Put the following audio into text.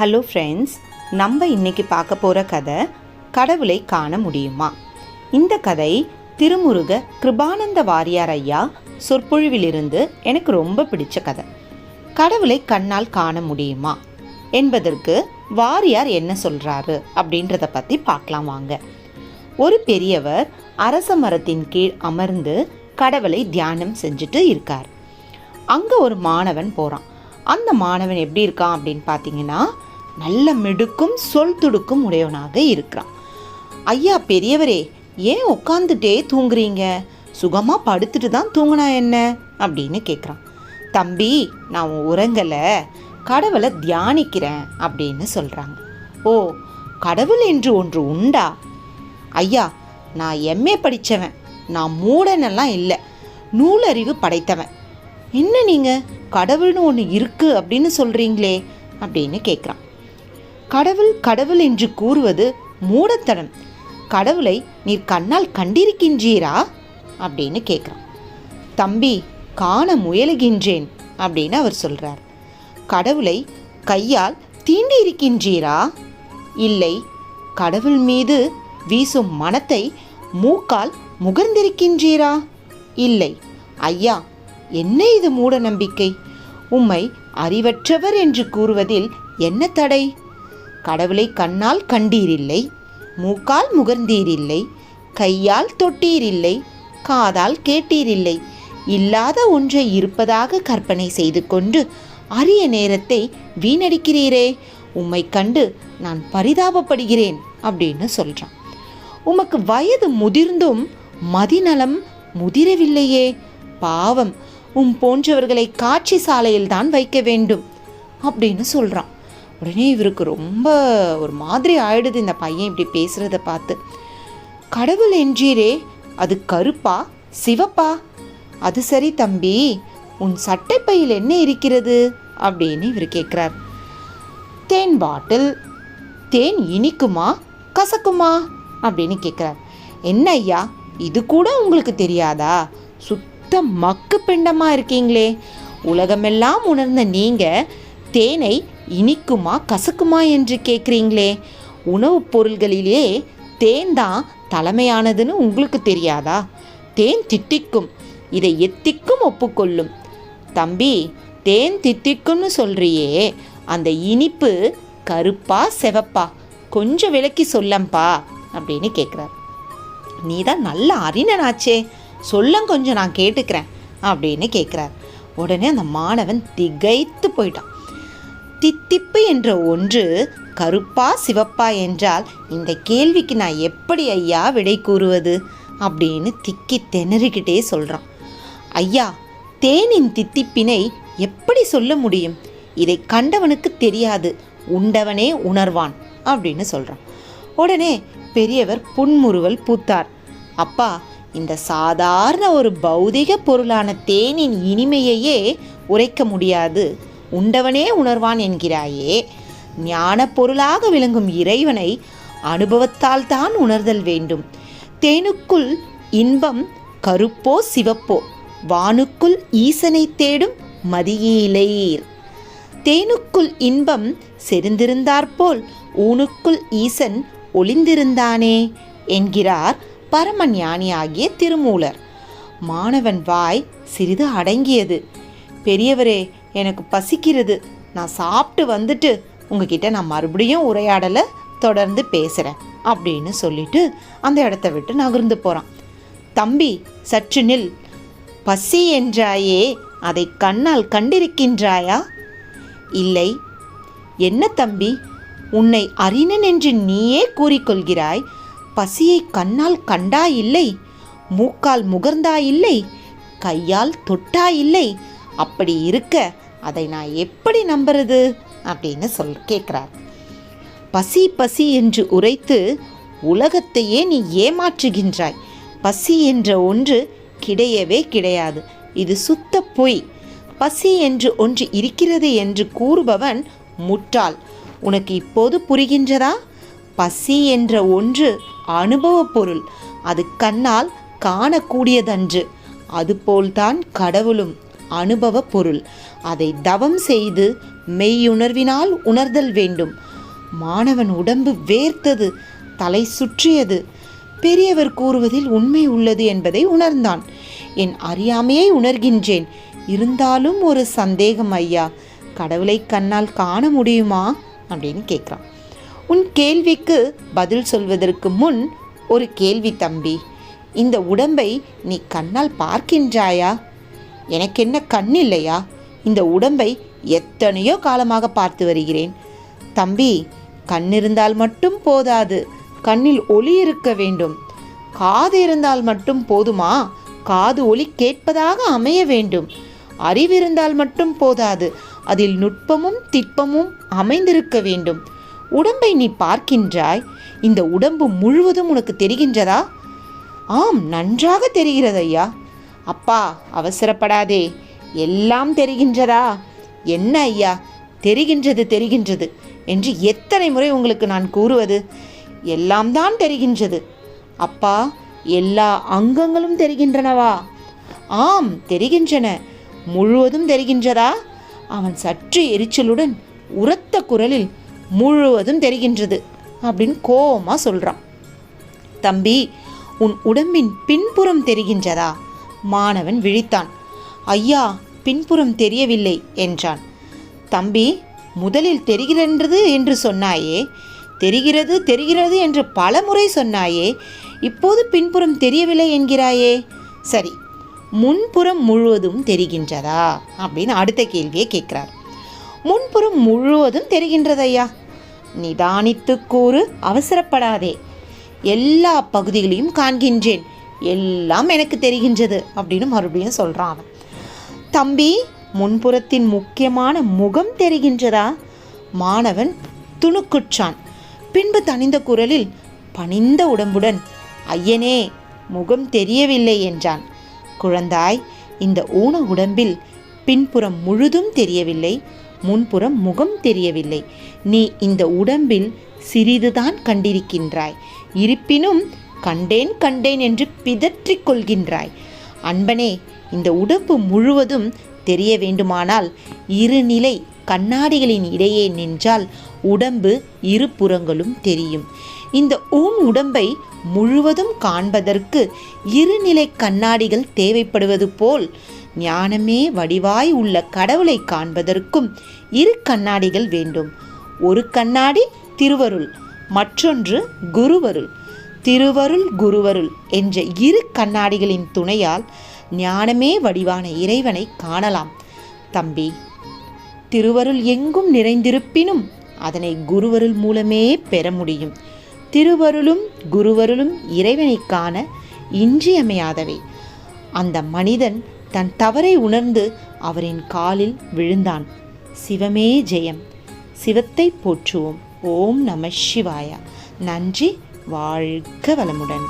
Hello friends நம்ம இன்னைக்கு பார்க்க போகிற கதை கடவுளை காண முடியுமா? இந்த கதை திருமுருக கிருபானந்த வாரியார் ஐயா சொற்பொழிவிலிருந்து எனக்கு ரொம்ப பிடிச்ச கதை. கடவுளை கண்ணால் காண முடியுமா? என்பதற்கு வாரியார் என்ன சொல்கிறாரு அப்படின்றத பற்றி பார்க்கலாம் வாங்க. ஒரு பெரியவர் அரச மரத்தின் கீழ் அமர்ந்து கடவுளை தியானம் செஞ்சுட்டு இருக்கார். அங்கே ஒரு மாணவன் போகிறான் அந்த மாணவன் எப்படி இருக்கான் அப்படின்னு பார்த்தீங்கன்னா நல்ல மிடுக்கும் சொல் துடுக்கும் உடையவனாக இருக்கிறான். ஐயா பெரியவரே ஏன் உட்காந்துட்டே தூங்குறீங்க? சுகமாக படுத்துட்டு தான் தூங்கினா என்ன? அப்படின்னு கேட்குறான் தம்பி நான் உறங்கலை கடவுளை தியானிக்கிறேன் அப்படின்னு சொல்கிறாங்க ஓ கடவுள் என்று ஒன்று உண்டா? ஐயா நான் எம்ஏ படித்தவன் நான் மூடனெல்லாம் இல்லை. நூலறிவு படைத்தவன். என்ன நீங்கள் கடவுள்னு ஒன்று இருக்குது அப்படின்னு சொல்கிறீங்களே அப்படின்னு கேட்குறான் கடவுள் கடவுள் என்று கூறுவது மூடத்தனம். கடவுளை நீர் கண்ணால் கண்டிருக்கின்றீரா? அப்படின்னு கேட்குறான். தம்பி காண முயலுகின்றேன் அப்படின்னு அவர் சொல்கிறார் கடவுளை கையால் தீண்டி இருக்கின்றீரா இல்லை கடவுள் மீது வீசும் மனத்தை மூக்கால் முகர்ந்திருக்கின்றீரா? இல்லை. ஐயா என்ன இது மூட நம்பிக்கை? உம்மை அறிவற்றவர் என்று கூறுவதில் என்ன தடை? கடவுளை கண்ணால் கண்டீரில்லை மூக்கால் முகர்ந்தீரில்லை கையால் தொட்டீரில்லை காதால் கேட்டீரில்லை இல்லாத ஒன்றை இருப்பதாக கற்பனை செய்து கொண்டு அரிய நேரத்தை வீணடிக்கிறீரே உம்மை கண்டு நான் பரிதாபப்படுகிறேன் அப்படின்னு சொல்கிறான் உமக்கு வயது முதிர்ந்தும் மதிநலம் முதிரவில்லையே பாவம் உம் போன்றவர்களை காட்சி சாலையில் தான் வைக்க வேண்டும் அப்படின்னு சொல்கிறான் உடனே இவருக்கு ரொம்ப ஒரு மாதிரி ஆயிடுது இந்த பையன் இப்படி பேசுகிறத பார்த்து. கடவுள் என்றீரே அது கருப்பா சிவப்பா? அது சரி தம்பி உன் சட்டைப்பையில் என்ன இருக்கிறது? அப்படின்னு இவர் கேட்குறார் தேன் பாட்டில் தேன் இனிக்குமா கசக்குமா? அப்படின்னு கேட்குறார் என்ன ஐயா இது கூட உங்களுக்கு தெரியாதா? சுத்த மக்கு பிண்டமாக இருக்கீங்களே. உலகமெல்லாம் உணர்ந்த நீங்கள் தேனை இனிக்குமா கசக்குமா என்று கேட்குறீங்களே? உணவுப் பொருள்களிலே தேன் தான் தலைமையானதுன்னு உங்களுக்கு தெரியாதா? தேன் திட்டிக்கும் இதை எத்திக்கும் ஒப்புக்கொள்ளும். தம்பி தேன் தித்திக்கும்னு சொல்றியே அந்த இனிப்பு கருப்பா செவப்பா கொஞ்சம் விளக்கி சொல்லம்பா அப்படின்னு கேட்குறார். நீ தான் நல்ல அறிஞனாச்சே சொல்லம் கொஞ்சம் நான் கேட்டுக்கிறேன் அப்படின்னு கேட்குறார். உடனே அந்த மாணவன் திகைத்து போயிட்டான். தித்திப்பு என்ற ஒன்று கருப்பா சிவப்பா என்றால் இந்த கேள்விக்கு நான் எப்படி ஐயா விடை கூறுவது? அப்படின்னு திக்கி திணறிக்கிட்டே சொல்கிறான் ஐயா தேனின் தித்திப்பினை எப்படி சொல்ல முடியும்? இதை கண்டவனுக்கு தெரியாது உண்டவனே உணர்வான் அப்படின்னு சொல்கிறான் உடனே பெரியவர் புன்முறுவல் பூத்தார். அப்பா இந்த சாதாரண ஒரு பௌதிக பொருளான தேனின் இனிமையையே உரைக்க முடியாது உண்டவனே உணர்வான் என்கிறாயே. ஞான பொருளாக விளங்கும் இறைவனை அனுபவத்தால் தான் உணர்தல் வேண்டும். தேனுக்குள் இன்பம் கருப்போ சிவப்போ வானுக்குள் ஈசனை தேடும் மதியீலையீர் தேனுக்குள் இன்பம் செறிந்திருந்தாற்போல் ஊனுக்குள் ஈசன் ஒளிந்திருந்தானே என்கிறார் பரமஞானியாகிய திருமூலர். மாணவன் வாய் சிறிது அடங்கியது. பெரியவரே எனக்கு பசிக்கிறது. நான் சாப்பிட்டு வந்துட்டு உங்ககிட்ட நான் மறுபடியும் உரையாடலை தொடர்ந்து பேசுகிறேன் அப்படின்னு சொல்லிட்டு அந்த இடத்த விட்டு நகர்ந்து போகிறான் தம்பி சற்று நில். பசி என்றாயே அதை கண்ணால் கண்டிருக்கின்றாயா? இல்லை. என்ன தம்பி? உன்னை அறிஞன் என்று நீயே கூறிக்கொள்கிறாய். பசியை கண்ணால் கண்டாயில்லை. மூக்கால் முகர்ந்தாயில்லை. கையால் தொட்டாயில்லை. இல்லை அப்படி இருக்க அதை நான் எப்படி நம்புறது? அப்படின்னு சொல் கேட்குறார். பசி பசி என்று உரைத்து உலகத்தையே நீ ஏமாற்றுகின்றாய். பசி என்ற ஒன்று கிடையவே கிடையாது. இது சுத்த பொய். பசி என்று ஒன்று இருக்கிறது என்று கூறுபவன் முட்டாள் உனக்கு இப்போது புரிகின்றதா? பசி என்ற ஒன்று அனுபவப் பொருள். அது கண்ணால் காணக்கூடியதன்று. அதுபோல்தான் கடவுளும். அனுபவ பொருள். அதை தவம் செய்து மெய்யுணர்வினால் உணர்தல் வேண்டும். மாணவன் உடம்பு வேர்த்தது தலை சுற்றியது. பெரியவர் கூறுவதில் உண்மை உள்ளது என்பதை உணர்ந்தான். என் அறியாமையை உணர்கின்றேன். இருந்தாலும் ஒரு சந்தேகம் ஐயா கடவுளை கண்ணால் காண முடியுமா? அப்படின்னு கேட்குறான். உன் கேள்விக்கு பதில் சொல்வதற்கு முன் ஒரு கேள்வி தம்பி. இந்த உடம்பை நீ கண்ணால் பார்க்கின்றாயா? எனக்கு என்ன கண் இல்லையா இந்த உடம்பை எத்தனையோ காலமாக பார்த்து வருகிறேன். தம்பி கண் இருந்தால் மட்டும் போதாது. கண்ணில் ஒளி இருக்க வேண்டும். காது இருந்தால் மட்டும் போதுமா? காது ஒளி கேட்பதாக அமைய வேண்டும். அறிவிருந்தால் மட்டும் போதாது. அதில் நுட்பமும் திட்பமும் அமைந்திருக்க வேண்டும். உடம்பை நீ பார்க்கின்றாய். இந்த உடம்பு முழுவதும் உனக்கு தெரிகின்றதா? ஆம் நன்றாக தெரிகிறது ஐயா அப்பா அவசரப்படாதே. எல்லாம் தெரிகின்றதா? என்ன ஐயா? தெரிகின்றது தெரிகின்றது என்று எத்தனை முறை உங்களுக்கு நான் கூறுவது? எல்லாம் தான் தெரிகின்றது. அப்பா எல்லா அங்கங்களும் தெரிகின்றனவா? ஆம் தெரிகின்றன. முழுவதும் தெரிகின்றதா? அவன் சற்று எரிச்சலுடன் உரத்த குரலில் முழுவதும் தெரிகின்றது அப்படின்னு கோபமாக சொல்கிறான் தம்பி உன் உடம்பின் பின்புறம் தெரிகின்றதா? மாணவன் விழித்தான். ஐயா பின்புறம் தெரியவில்லை என்றான். தம்பி முதலில் தெரிகின்றது என்று சொன்னாயே தெரிகிறது தெரிகிறது என்று பல முறை சொன்னாயே இப்போது பின்புறம் தெரியவில்லை என்கிறாயே. சரி முன்புறம் முழுவதும் தெரிகின்றதா? அப்படின்னு அடுத்த கேள்வியை கேட்குறார். முன்புறம் முழுவதும் தெரிகின்றதையா? நிதானித்து கூறு அவசரப்படாதே. எல்லா பகுதிகளையும் காண்கின்றேன். எல்லாம் எனக்கு தெரிகின்றது அப்படின்னு மறுபடியும் சொல்கிறான் அவன். தம்பி முன்புறத்தின் முக்கியமான முகம் தெரிகின்றதா? மாணவன் துணுக்குற்றான். பின்பு தனிந்த குரலில் பணிந்த உடம்புடன் ஐயனே முகம் தெரியவில்லை என்றான். குழந்தாய் இந்த ஊன உடம்பில் பின்புறம் முழுதும் தெரியவில்லை முன்புறம் முகம் தெரியவில்லை. நீ இந்த உடம்பில் சிறிதுதான் கண்டிருக்கின்றாய். இருப்பினும் கண்டேன் கண்டேன் என்று பிதற்றிக் கொள்கின்றாய். அன்பனே இந்த உடம்பு முழுவதும் தெரிய வேண்டுமானால் இருநிலை கண்ணாடிகளின் இடையே நின்றால் உடம்பு இருபுறங்களும் தெரியும். இந்த உன் உடம்பை முழுவதும் காண்பதற்கு இருநிலை கண்ணாடிகள் தேவைப்படுவது போல் ஞானமே வடிவாய் உள்ள கடவுளை காண்பதற்கும் இரு கண்ணாடிகள் வேண்டும். ஒரு கண்ணாடி திருவருள் மற்றொன்று குருவருள். திருவருள் குருவருள் என்ற இரு கண்ணாடிகளின் துணையால் ஞானமே வடிவான இறைவனை காணலாம். தம்பி திருவருள் எங்கும் நிறைந்திருப்பினும் அதனை குருவருள் மூலமே பெற முடியும். திருவருளும் குருவருளும் இறைவனை காண இன்றியமையாதவை. அந்த மனிதன் தன் தவறை உணர்ந்து அவரின் காலில் விழுந்தான். சிவமே ஜெயம். சிவத்தை போற்றுவோம். ஓம் நம சிவாயா. நன்றி. வாழ்க வளமுடன்.